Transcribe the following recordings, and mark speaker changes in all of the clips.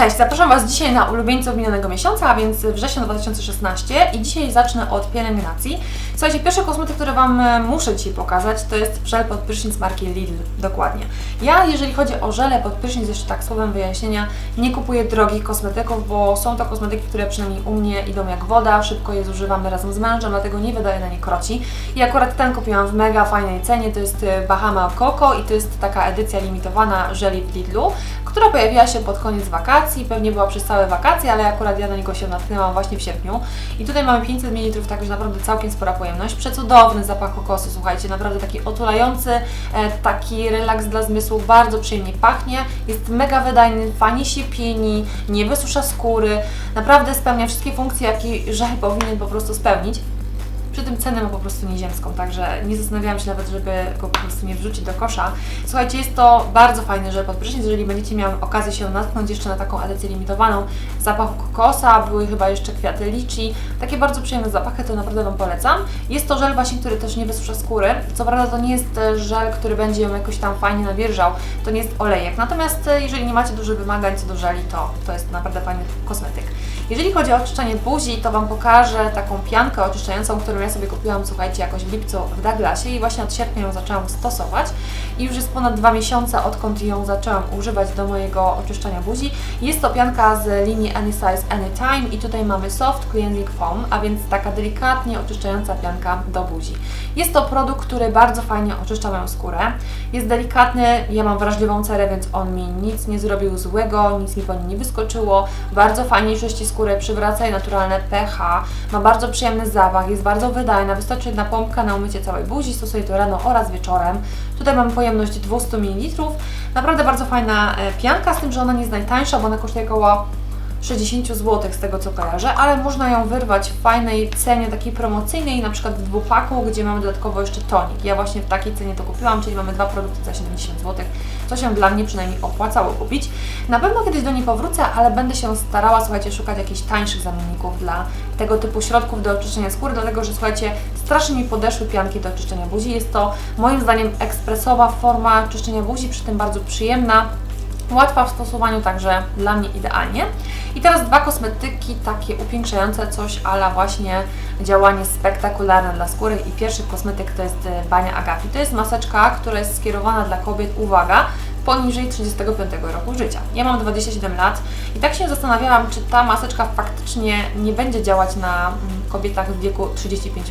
Speaker 1: Cześć, zapraszam Was dzisiaj na ulubieńców minionego miesiąca, a więc wrzesień 2016 i dzisiaj zacznę od pielęgnacji. Słuchajcie, pierwszy kosmetyk, który Wam e, muszę dzisiaj pokazać, to jest żel pod prysznic marki Lidl, dokładnie. Ja, jeżeli chodzi o żele pod prysznic, jeszcze tak słowem wyjaśnienia, nie kupuję drogich kosmetyków, bo są to kosmetyki, które przynajmniej u mnie idą jak woda, szybko je zużywamy razem z mężem, dlatego nie wydaję na nie kroci. I akurat ten kupiłam w mega fajnej cenie, to jest e, Bahama Coco i to jest taka edycja limitowana żeli w Lidlu, która pojawiła się pod koniec wakacji, pewnie była przez całe wakacje, ale akurat ja na niego się natknęłam właśnie w sierpniu. I tutaj mamy 500 ml, także naprawdę całkiem spora pojemność. Przecudowny zapach kokosu, słuchajcie, naprawdę taki otulający, e, taki relaks dla zmysłów, bardzo przyjemnie pachnie, jest mega wydajny, fajnie się pieni, nie wysusza skóry, naprawdę spełnia wszystkie funkcje, jakie żel powinien po prostu spełnić. Przy tym cenę ma po prostu nieziemską, także nie zastanawiałam się nawet, żeby go po prostu nie wrzucić do kosza. Słuchajcie, jest to bardzo fajny żel pod prysznic, jeżeli będziecie miały okazję się natknąć jeszcze na taką edycję limitowaną zapachu kokosa, były chyba jeszcze kwiaty liczy, takie bardzo przyjemne zapachy, to naprawdę Wam polecam. Jest to żel właśnie, który też nie wysusza skóry, co prawda to nie jest e, żel, który będzie ją jakoś tam fajnie nawilżał, to nie jest olejek, natomiast e, jeżeli nie macie dużych wymagań co do żeli, to to jest naprawdę fajny kosmetyk. Jeżeli chodzi o oczyszczanie buzi, to Wam pokażę taką piankę oczyszczającą, którą ja sobie kupiłam, słuchajcie, jakoś w lipcu w Douglasie i właśnie od sierpnia ją zaczęłam stosować i już jest ponad dwa miesiące, odkąd ją zaczęłam używać do mojego oczyszczania buzi. Jest to pianka z linii Any Size Anytime i tutaj mamy Soft Cleansing Foam, a więc taka delikatnie oczyszczająca pianka do buzi. Jest to produkt, który bardzo fajnie oczyszcza moją skórę. Jest delikatny, ja mam wrażliwą cerę, więc on mi nic nie zrobił złego, nic mi po nim nie wyskoczyło. Bardzo fajnie czyści skórę, przywraca jej naturalne pH, ma bardzo przyjemny zapach, jest bardzo wydajna, wystarczy jedna pompka na umycie całej buzi, stosuję to rano oraz wieczorem. Tutaj mam pojemność 200 ml. Naprawdę bardzo fajna e, pianka, z tym, że ona nie jest najtańsza, bo ona kosztuje około 60 zł z tego co kojarzę, ale można ją wyrwać w fajnej cenie takiej promocyjnej, na przykład w dwupaku, gdzie mamy dodatkowo jeszcze tonik. Ja właśnie w takiej cenie to kupiłam, czyli mamy dwa produkty za 70 zł, co się dla mnie przynajmniej opłacało kupić. Na pewno kiedyś do niej powrócę, ale będę się starała, słuchajcie, szukać jakichś tańszych zamienników dla tego typu środków do oczyszczenia skóry, dlatego że słuchajcie, strasznie mi podeszły pianki do oczyszczenia buzi. Jest to moim zdaniem ekspresowa forma czyszczenia buzi, przy tym bardzo przyjemna łatwa w stosowaniu, także dla mnie idealnie. I teraz dwa kosmetyki takie upiększające coś, ale właśnie działanie spektakularne dla skóry. I pierwszy kosmetyk to jest e, Bania Agapi. To jest maseczka, która jest skierowana dla kobiet, uwaga, poniżej 35 roku życia. Ja mam 27 lat i tak się zastanawiałam, czy ta maseczka faktycznie nie będzie działać na mm, kobietach w wieku 35.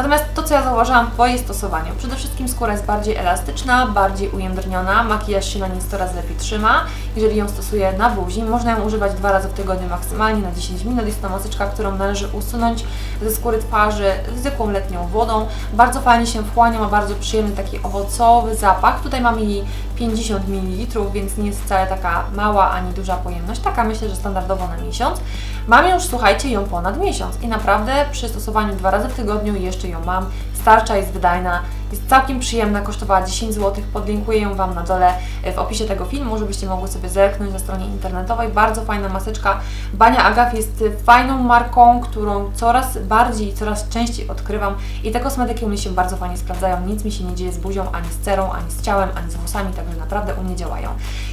Speaker 1: Natomiast to, co ja zauważyłam po jej stosowaniu, przede wszystkim skóra jest bardziej elastyczna, bardziej ujędrniona, makijaż się na niej 100 razy lepiej trzyma. Jeżeli ją stosuję na buzi, można ją używać dwa razy w tygodniu maksymalnie na 10 minut. Jest to maseczka, którą należy usunąć ze skóry twarzy zwykłą letnią wodą. Bardzo fajnie się wchłania, ma bardzo przyjemny taki owocowy zapach. Tutaj mamy jej 50 ml, więc nie jest wcale taka mała ani duża pojemność. Taka myślę, że standardowo na miesiąc. Mam już, słuchajcie, ją ponad miesiąc i naprawdę przy stosowaniu dwa razy w tygodniu jeszcze ją mam. Starcza jest wydajna, jest całkiem przyjemna, kosztowała 10 zł. Podlinkuję ją Wam na dole w opisie tego filmu, żebyście mogły sobie zerknąć na stronie internetowej. Bardzo fajna maseczka. Bania Agaf jest fajną marką, którą coraz bardziej coraz częściej odkrywam i te kosmetyki u mnie się bardzo fajnie sprawdzają. Nic mi się nie dzieje z buzią, ani z cerą, ani z ciałem, ani z włosami, także naprawdę u mnie działają.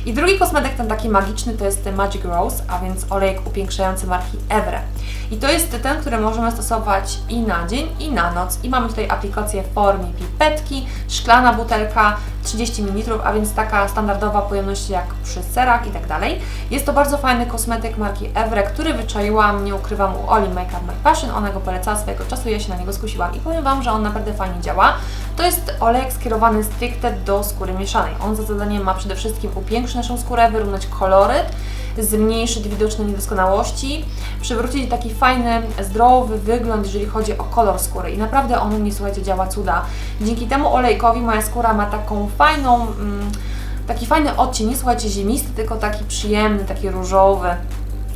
Speaker 1: I drugi kosmetyk, ten taki magiczny, to jest Magic Rose, a więc olejek upiększający marki Evre. I to jest ten, który możemy stosować i na dzień, i na noc. I mamy tutaj aplikację w formie szklana butelka, 30 ml, a więc taka standardowa pojemność jak przy serach i tak dalej. Jest to bardzo fajny kosmetyk marki Evre, który wyczaiłam, nie ukrywam, u Oli Makeup My Passion. Ona go polecała swojego czasu, ja się na niego skusiłam i powiem Wam, że on naprawdę fajnie działa. To jest olejek skierowany stricte do skóry mieszanej. On za zadanie ma przede wszystkim upiększyć naszą skórę, wyrównać koloryt, zmniejszyć widoczne niedoskonałości, przywrócić taki fajny, zdrowy wygląd, jeżeli chodzi o kolor skóry. I naprawdę on mnie, słuchajcie, działa cuda. Dzięki temu olejkowi moja skóra ma taką fajną, mm, taki fajny odcień, nie słuchajcie, ziemisty, tylko taki przyjemny, taki różowy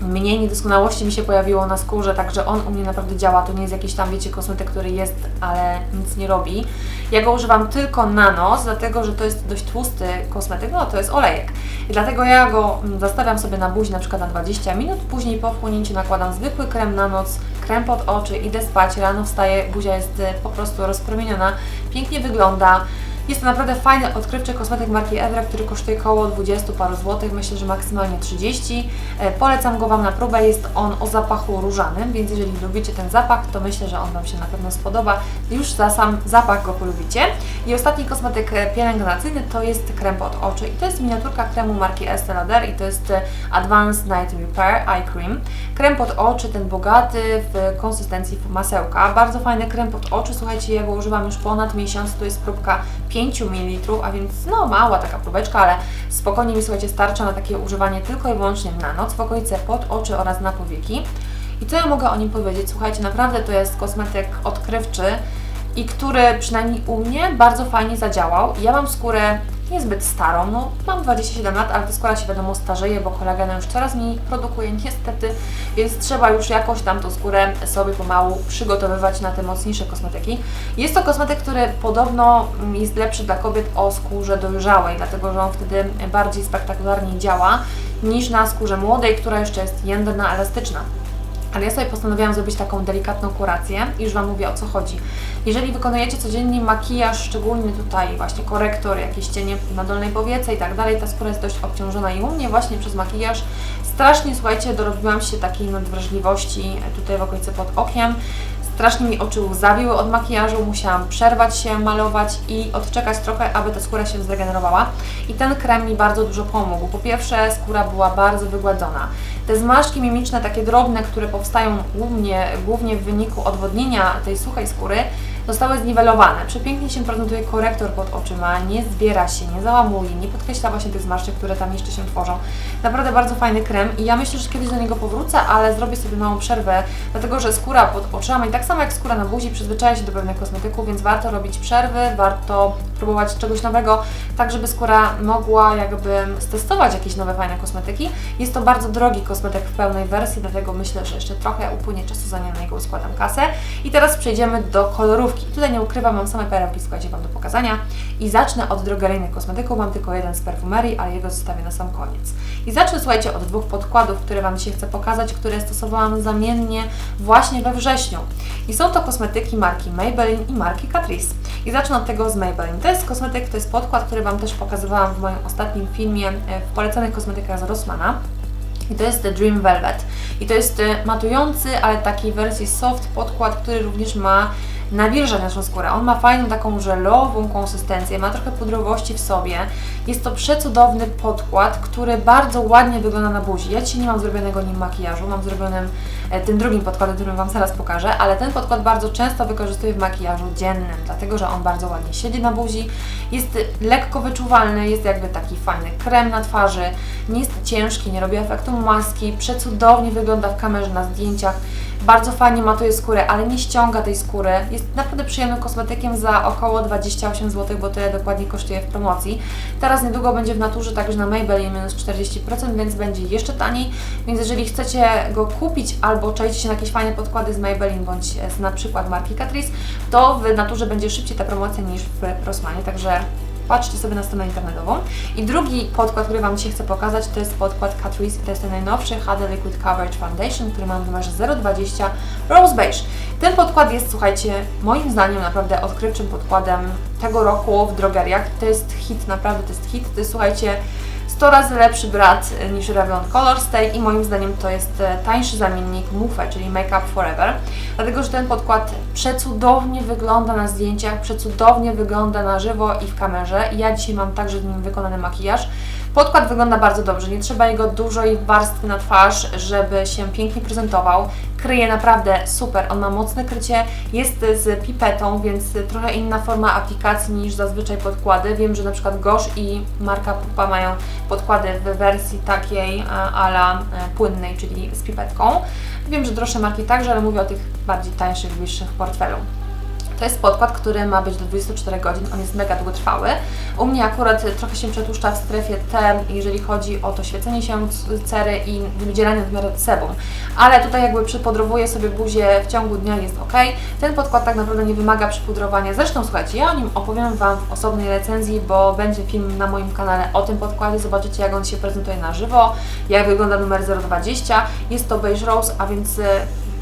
Speaker 1: mniej niedoskonałości mi się pojawiło na skórze, także on u mnie naprawdę działa. To nie jest jakiś tam, wiecie, kosmetyk, który jest, ale nic nie robi. Ja go używam tylko na nos, dlatego że to jest dość tłusty kosmetyk, no to jest olejek. I dlatego ja go zastawiam sobie na buzi na przykład na 20 minut, później po wchłonięciu nakładam zwykły krem na noc, krem pod oczy, idę spać, rano wstaję, buzia jest e, po prostu rozpromieniona, pięknie wygląda. Jest to naprawdę fajny, odkrywczy kosmetyk marki Evra, który kosztuje około 20 paru złotych, myślę, że maksymalnie 30. E, Polecam go Wam na próbę, jest on o zapachu różanym, więc jeżeli lubicie ten zapach, to myślę, że on Wam się na pewno spodoba. Już za sam zapach go polubicie. I ostatni kosmetyk e, pielęgnacyjny to jest krem pod oczy i to jest miniaturka kremu marki Estée Lauder i to jest e, Advanced Night Repair Eye Cream. Krem pod oczy, ten bogaty w konsystencji masełka. Bardzo fajny krem pod oczy, słuchajcie, ja go używam już ponad miesiąc, to jest próbka 5 ml, a więc no mała taka próbeczka, ale spokojnie mi słuchajcie starcza na takie używanie tylko i wyłącznie na noc, w okolice pod oczy oraz na powieki. I co ja mogę o nim powiedzieć? Słuchajcie, naprawdę to jest kosmetyk odkrywczy i który przynajmniej u mnie bardzo fajnie zadziałał. Ja mam skórę niezbyt starą, no mam 27 lat, ale ta skóra się wiadomo starzeje, bo kolagena już coraz mniej produkuje niestety, więc trzeba już jakoś tam tą skórę sobie pomału przygotowywać na te mocniejsze kosmetyki. Jest to kosmetyk, który podobno jest lepszy dla kobiet o skórze dojrzałej, dlatego że on wtedy bardziej spektakularnie działa niż na skórze młodej, która jeszcze jest jędrna, elastyczna. Ale ja sobie postanowiłam zrobić taką delikatną kurację i już Wam mówię o co chodzi. Jeżeli wykonujecie codziennie makijaż, szczególnie tutaj właśnie korektor, jakieś cienie na dolnej powiece i tak dalej, ta skóra jest dość obciążona i u mnie właśnie przez makijaż strasznie, słuchajcie, dorobiłam się takiej nadwrażliwości tutaj w okolicy pod okiem. Strasznie mi oczy łzawiły od makijażu, musiałam przerwać się, malować i odczekać trochę, aby ta skóra się zregenerowała. I ten krem mi bardzo dużo pomógł. Po pierwsze, skóra była bardzo wygładzona. Te zmarszczki mimiczne, takie drobne, które powstają głównie, głównie w wyniku odwodnienia tej suchej skóry, zostały zniwelowane. Przepięknie się prezentuje korektor pod oczyma, nie zbiera się, nie załamuje, nie podkreśla właśnie tych zmarszczek, które tam jeszcze się tworzą. Naprawdę bardzo fajny krem i ja myślę, że kiedyś do niego powrócę, ale zrobię sobie małą przerwę, dlatego że skóra pod oczami, tak samo jak skóra na buzi, przyzwyczaja się do pewnych kosmetyków, więc warto robić przerwy, warto próbować czegoś nowego, tak żeby skóra mogła jakby stestować jakieś nowe fajne kosmetyki. Jest to bardzo drogi kosmetyk w pełnej wersji, dlatego myślę, że jeszcze trochę upłynie czasu zanim na niego składam kasę. I teraz przejdziemy do kolorówki. Tutaj nie ukrywam, mam same perełki, słuchajcie, Wam do pokazania. I zacznę od drogeryjnych kosmetyków, mam tylko jeden z perfumerii, ale jego zostawię na sam koniec. I zacznę, słuchajcie, od dwóch podkładów, które Wam dzisiaj chcę pokazać, które stosowałam zamiennie właśnie we wrześniu. I są to kosmetyki marki Maybelline i marki Catrice. I zacznę od tego z Maybelline. To jest kosmetyk, to jest podkład, który Wam też pokazywałam w moim ostatnim filmie e, w polecanych kosmetykach z Rossmana. I to jest The Dream Velvet. I to jest e, matujący, ale takiej wersji soft podkład, który również ma nawilża naszą skórę. On ma fajną taką żelową konsystencję, ma trochę pudrowości w sobie. Jest to przecudowny podkład, który bardzo ładnie wygląda na buzi. Ja dzisiaj nie mam zrobionego nim makijażu, mam zrobionym e, tym drugim podkładem, który Wam zaraz pokażę, ale ten podkład bardzo często wykorzystuję w makijażu dziennym, dlatego że on bardzo ładnie siedzi na buzi, jest lekko wyczuwalny, jest jakby taki fajny krem na twarzy, nie jest ciężki, nie robi efektu maski, przecudownie wygląda w kamerze na zdjęciach. Bardzo fajnie matuje skórę, ale nie ściąga tej skóry. Jest naprawdę przyjemnym kosmetykiem za około 28 zł, bo tyle dokładnie kosztuje w promocji. Teraz niedługo będzie w naturze także na Maybelline minus 40%, więc będzie jeszcze taniej. Więc jeżeli chcecie go kupić albo czaicie się na jakieś fajne podkłady z Maybelline bądź z na przykład marki Catrice, to w naturze będzie szybciej ta promocja niż w Rossmanie, także patrzcie sobie na stronę internetową. I drugi podkład, który Wam dzisiaj chcę pokazać, to jest podkład Catrice. To jest ten najnowszy HD Liquid Coverage Foundation, który mam w numerze 020 Rose Beige. Ten podkład jest, słuchajcie, moim zdaniem naprawdę odkrywczym podkładem tego roku w drogeriach. To jest hit, naprawdę to jest hit. To jest, słuchajcie, 100 razy lepszy brat niż Revlon Color Stay i moim zdaniem to jest e, tańszy zamiennik Mufe, czyli Make Up Forever, dlatego że ten podkład przecudownie wygląda na zdjęciach, przecudownie wygląda na żywo i w kamerze. I ja dzisiaj mam także z nim wykonany makijaż. Podkład wygląda bardzo dobrze, nie trzeba jego dużej warstwy na twarz, żeby się pięknie prezentował. Kryje naprawdę super, on ma mocne krycie, jest z pipetą, więc trochę inna forma aplikacji niż zazwyczaj podkłady. Wiem, że na przykład Gosh i marka Pupa mają podkłady w wersji takiej ala e, płynnej, czyli z pipetką. Wiem, że droższe marki także, ale mówię o tych bardziej tańszych, bliższych portfelu. To jest podkład, który ma być do 24 godzin, on jest mega długotrwały. U mnie akurat trochę się przetłuszcza w strefie T, jeżeli chodzi o to świecenie się cery i wydzielanie nadmiaru sebum. Ale tutaj jakby przypudrowuję sobie buzię w ciągu dnia, jest ok. Ten podkład tak naprawdę nie wymaga przypudrowania. Zresztą słuchajcie, ja o nim opowiem Wam w osobnej recenzji, bo będzie film na moim kanale o tym podkładzie. Zobaczycie jak on się prezentuje na żywo, jak wygląda numer 020. Jest to beige rose, a więc e,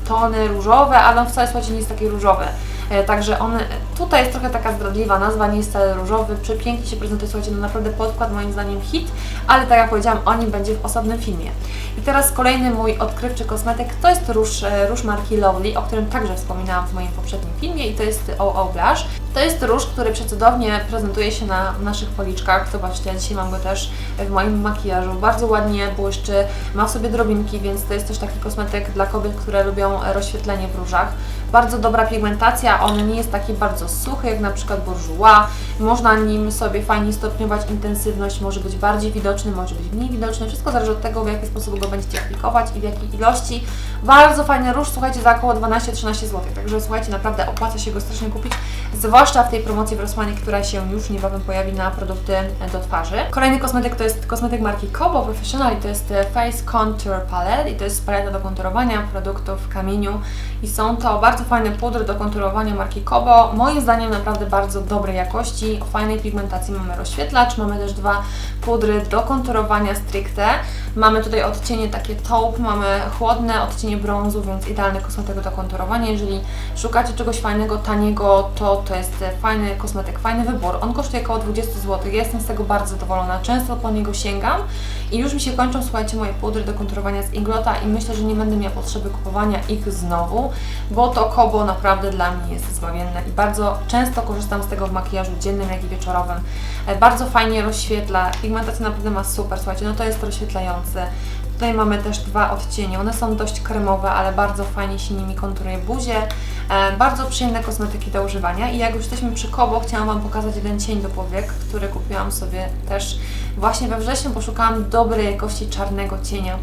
Speaker 1: tony różowe, ale on wcale słuchajcie nie jest taki różowy. E, Także on, tutaj jest trochę taka zdradliwa nazwa, nie jest wcale różowy, przepięknie się prezentuje, słuchajcie, no naprawdę podkład moim zdaniem hit, ale tak jak powiedziałam, o nim będzie w osobnym filmie. I teraz kolejny mój odkrywczy kosmetyk to jest róż, e, róż marki Lovely, o którym także wspominałam w moim poprzednim filmie i to jest OO Blush. To jest róż, który przecudownie prezentuje się na naszych policzkach. Zobaczcie, ja dzisiaj mam go też w moim makijażu. Bardzo ładnie błyszczy, ma w sobie drobinki, więc to jest też taki kosmetyk dla kobiet, które lubią rozświetlenie w różach. Bardzo dobra pigmentacja, on nie jest taki bardzo suchy jak na przykład Bourjois. Można nim sobie fajnie stopniować intensywność, może być bardziej widoczny, może być mniej widoczny. Wszystko zależy od tego, w jaki sposób go będziecie aplikować i w jakiej ilości. Bardzo fajny róż, słuchajcie, za około 12-13 zł. Także słuchajcie, naprawdę opłaca się go strasznie kupić, zwłaszcza w tej promocji w Rossmanie, która się już niebawem pojawi na produkty do twarzy. Kolejny kosmetyk to jest kosmetyk marki Kobo Professional i to jest e, Face Contour Palette i to jest paleta do konturowania produktów w kamieniu i są to bardzo fajne pudry do konturowania marki Kobo. Moim zdaniem naprawdę bardzo dobrej jakości, o fajnej pigmentacji. Mamy rozświetlacz, mamy też dwa pudry do konturowania stricte. Mamy tutaj odcienie takie taupe, mamy chłodne odcienie brązu, więc idealny kosmetyk do konturowania. Jeżeli szukacie czegoś fajnego, taniego, to to jest fajny kosmetyk, fajny wybór. On kosztuje około 20 zł. Ja jestem z tego bardzo zadowolona. Często po niego sięgam i już mi się kończą, słuchajcie, moje pudry do konturowania z Inglota i myślę, że nie będę miała potrzeby kupowania ich znowu, bo to Kobo naprawdę dla mnie jest zbawienne i bardzo często korzystam z tego w makijażu dziennym, jak i wieczorowym. E, Bardzo fajnie rozświetla, pigmentacja naprawdę ma super, słuchajcie, no to jest rozświetlające. Tutaj mamy też dwa odcienie, one są dość kremowe, ale bardzo fajnie się nimi konturuje buzię. E, bardzo przyjemne kosmetyki do używania i jak już jesteśmy przy Kobo, chciałam Wam pokazać jeden cień do powiek, który kupiłam sobie też właśnie we wrześniu, poszukałam dobrej jakości czarnego cienia.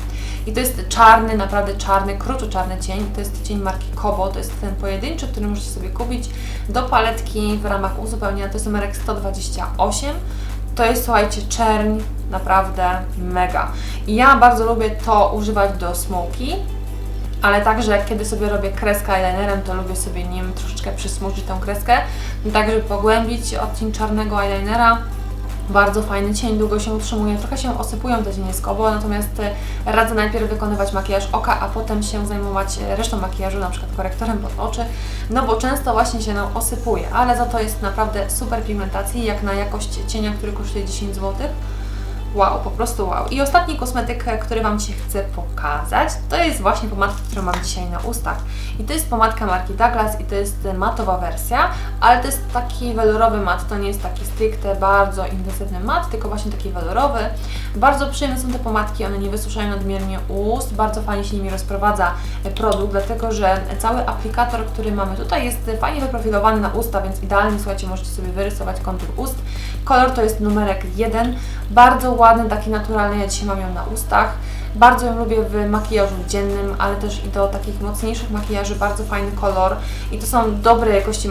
Speaker 1: I to jest czarny, naprawdę czarny, kruczo czarny cień. To jest cień marki Kobo, to jest ten pojedynczy, który możecie sobie kupić do paletki w ramach uzupełnienia. To jest numerek 128. To jest, słuchajcie, czerń, naprawdę mega. Ja bardzo lubię to używać do smoki, ale także kiedy sobie robię kreskę eyelinerem, to lubię sobie nim troszeczkę przysmużyć tą kreskę, tak żeby pogłębić odcień czarnego eyelinera. Bardzo fajny cień, długo się utrzymuje, trochę się osypują te cienie natomiast e, radzę najpierw wykonywać makijaż oka, a potem się zajmować e, resztą makijażu, na przykład korektorem pod oczy, no bo często właśnie się nam osypuje, ale za to jest naprawdę super pigmentacji, jak na jakość cienia, który kosztuje 10 zł. Wow, po prostu wow. I ostatni kosmetyk, e, który Wam dzisiaj chcę pokazać, to jest właśnie pomadka, którą mam dzisiaj na ustach. I to jest pomadka marki Douglas i to jest e, matowa wersja, ale to jest taki welurowy mat, to nie jest taki stricte, bardzo intensywny mat, tylko właśnie taki welurowy. Bardzo przyjemne są te pomadki, one nie wysuszają nadmiernie ust, bardzo fajnie się nimi rozprowadza e, produkt, dlatego że cały aplikator, który mamy tutaj jest fajnie wyprofilowany na usta, więc idealnie, słuchajcie, możecie sobie wyrysować kontur ust. Kolor to jest numerek 1, bardzo ładny, taki naturalny, ja dzisiaj mam ją na ustach. Bardzo ją lubię w makijażu dziennym, ale też i do takich mocniejszych makijaży, bardzo fajny kolor. I to są dobre jakości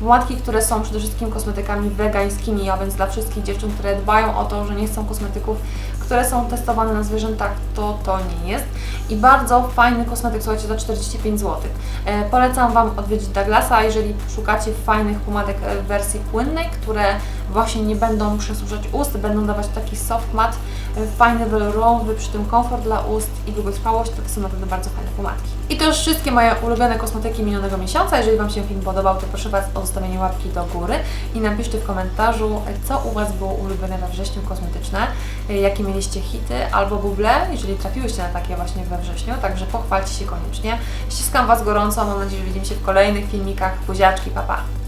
Speaker 1: pomadki, które są przede wszystkim kosmetykami wegańskimi, a więc dla wszystkich dziewczyn, które dbają o to, że nie chcą kosmetyków, które są testowane na zwierzętach, to to nie jest. I bardzo fajny kosmetyk, słuchajcie, za 45 zł. E, polecam Wam odwiedzić Douglasa, jeżeli szukacie fajnych pomadek e, w wersji płynnej, które właśnie nie będą przesuszać ust, będą dawać taki soft mat, e, fajny, welurowy, przy tym komfort dla ust i długotrwałość, to, to są naprawdę bardzo fajne pomadki. I to już wszystkie moje ulubione kosmetyki minionego miesiąca. Jeżeli Wam się film podobał, to proszę Was o zostawienie łapki do góry i napiszcie w komentarzu, co u Was było ulubione we wrześniu kosmetyczne, e, jakie mieliście hity albo buble, jeżeli trafiłyście na takie właśnie we wrześniu, także pochwalcie się koniecznie. Ściskam Was gorąco, mam nadzieję, że widzimy się w kolejnych filmikach. Buziaczki, papa! Pa.